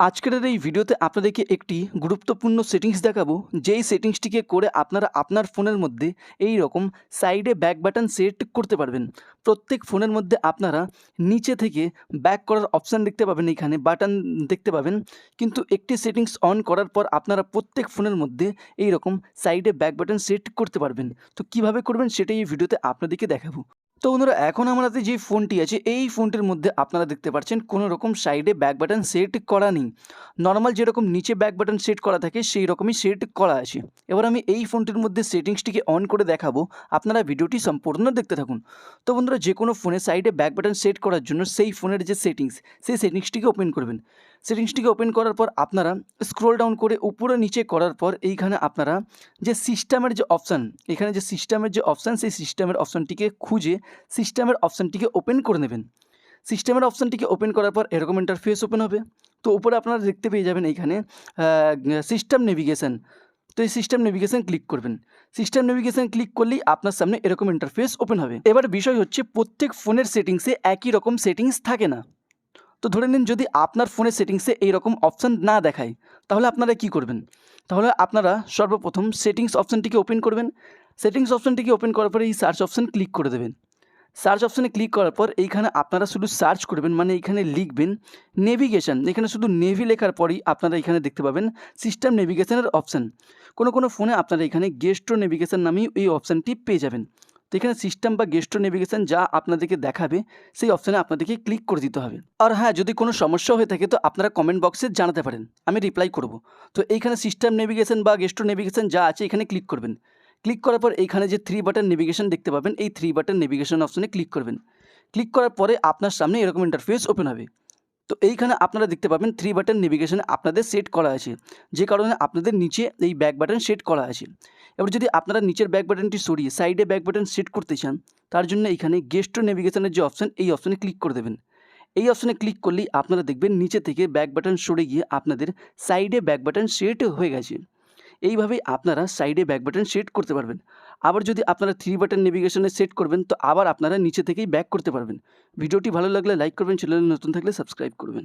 আজকের এই ভিডিওতে আপনাদেরকে একটি গুরুত্বপূর্ণ সেটিংস দেখাবো। যেই সেটিংসটিকে করে আপনারা আপনার ফোনের মধ্যে এই রকম সাইডে ব্যাক বাটন সেট করতে পারবেন। প্রত্যেক ফোনের মধ্যে আপনারা নিচে থেকে ব্যাক করার অপশান দেখতে পাবেন এখানে বাটন দেখতে পাবেন। কিন্তু একটি সেটিংস অন করার পর আপনারা প্রত্যেক ফোনের মধ্যে এই রকম সাইডে ব্যাক বাটন সেট করতে পারবেন। তো কীভাবে করবেন সেটাই এই ভিডিওতে আপনাদেরকে দেখাবো। তো বন্ধুরা, এখন আমার হাতে যে ফোনটি আছে, এই ফোনটির মধ্যে আপনারা দেখতে পাচ্ছেন কোনো রকম সাইডে ব্যাক বাটন সেট করা নেই। নর্মাল যেরকম নিচে ব্যাক বাটন সেট করা থাকে, সেই রকমই সেট করা আছে। এবার আমি এই ফোনটির মধ্যে সেটিংসটিকে অন করে দেখাবো। আপনারা ভিডিওটি সম্পূর্ণ দেখতে থাকুন। তো বন্ধুরা, যে কোনো ফোনে সাইডে ব্যাক বাটন সেট করার জন্য সেই ফোনের যে সেটিংস সেই সেটিংসটিকে ওপেন করবেন। সেটিংসটিকে ওপেন করার পর আপনারা স্ক্রোল ডাউন করে উপরে নিচে করার পর এইখানে আপনারা যে সিস্টেমের যে অপশান এখানে যে সিস্টেমের যে অপশান সেই সিস্টেমের অপশানটিকে খুঁজে সিস্টেমের অপশানটিকে ওপেন করে নেবেন। সিস্টেমের অপশানটিকে ওপেন করার পর এরকম ইন্টারফেস ওপেন হবে। তো উপরে আপনারা দেখতে পেয়ে যাবেন এইখানে সিস্টেম নেভিগেশন তো এই সিস্টেম নেভিগেশন ক্লিক করবেন। সিস্টেম নেভিগেশন ক্লিক করলেই আপনার সামনে এরকম ইন্টারফেস ওপেন হবে। এবার বিষয় হচ্ছে প্রত্যেক ফোনের সেটিংসে একই রকম সেটিংস থাকে না। তো ধরে নিন যদি আপনার ফোনের সেটিংসে এই রকম অপশান না দেখায়, তাহলে আপনারা কি করবেন? তাহলে আপনারা সর্বপ্রথম সেটিংস অপশানটিকে ওপেন করবেন। সেটিংস অপশানটিকে ওপেন করার পরে এই সার্চ অপশান ক্লিক করে দেবেন। সার্চ অপশানে ক্লিক করার পর এইখানে আপনারা শুধু সার্চ করবেন মানে এইখানে লিখবেন নেভিগেশন। এখানে শুধু নেভি লেখার পরই আপনারা এখানে দেখতে পাবেন সিস্টেম নেভিগেশনের অপশান। কোনো কোনো ফোনে আপনারা এখানে গেস্টো নেভিগেশন নামেই এই অপশানটি পেয়ে যাবেন। তো এখানে সিস্টেম বা গেস্টো নেভিগেশন যা আপনাদেরকে দেখাবে, সেই অপশানে আপনাদেরকে ক্লিক করে দিতে হবে। আর হ্যাঁ যদি কোনো সমস্যা হয়ে থাকে তো আপনারা কমেন্ট বক্সে জানাতে পারেন। আমি রিপ্লাই করব। তো এইখানে সিস্টেম নেভিগেশন বা গেস্টো নেভিগেশন যা আছে এখানে ক্লিক করবেন। ক্লিক করার পর এইখানে যে থ্রি বাটন নেভিগেশন দেখতে পাবেন, এই থ্রি বাটন নেভিগেশন অপশানে ক্লিক করবেন। ক্লিক করার পরে আপনার সামনে এরকম ইন্টারফেস ওপেন হবে। তো এইখানে আপনারা দেখতে পাবেন থ্রি বাটন নেভিগেশন আপনাদের সেট করা আছে। যে কারণে আপনাদের নিচে এই ব্যাক বাটন সেট করা আছে। এবার যদি আপনারা নিচের ব্যাক বাটনটি সরিয়ে সাইডে ব্যাক বাটন সেট করতে চান, তার জন্য এইখানে গেস্ট নেভিগেশনের যে অপশান এই অপশানে ক্লিক করে দেবেন। এই অপশানে ক্লিক করলেই আপনারা দেখবেন নিচে থেকে ব্যাক বাটন সরে গিয়ে আপনাদের সাইডে ব্যাক বাটন সেট হয়ে গেছে। এইভাবেই আপনারা সাইডে ব্যাক বাটন সেট করতে পারবেন। আবার যদি আপনারা থ্রি বাটন নেভিগেশনে সেট করবেন, তো আবার আপনারা নিচে থেকেই ব্যাক করতে পারবেন। ভিডিওটি ভালো লাগলে লাইক করবেন, চ্যানেলে নতুন থাকলে সাবস্ক্রাইব করবেন।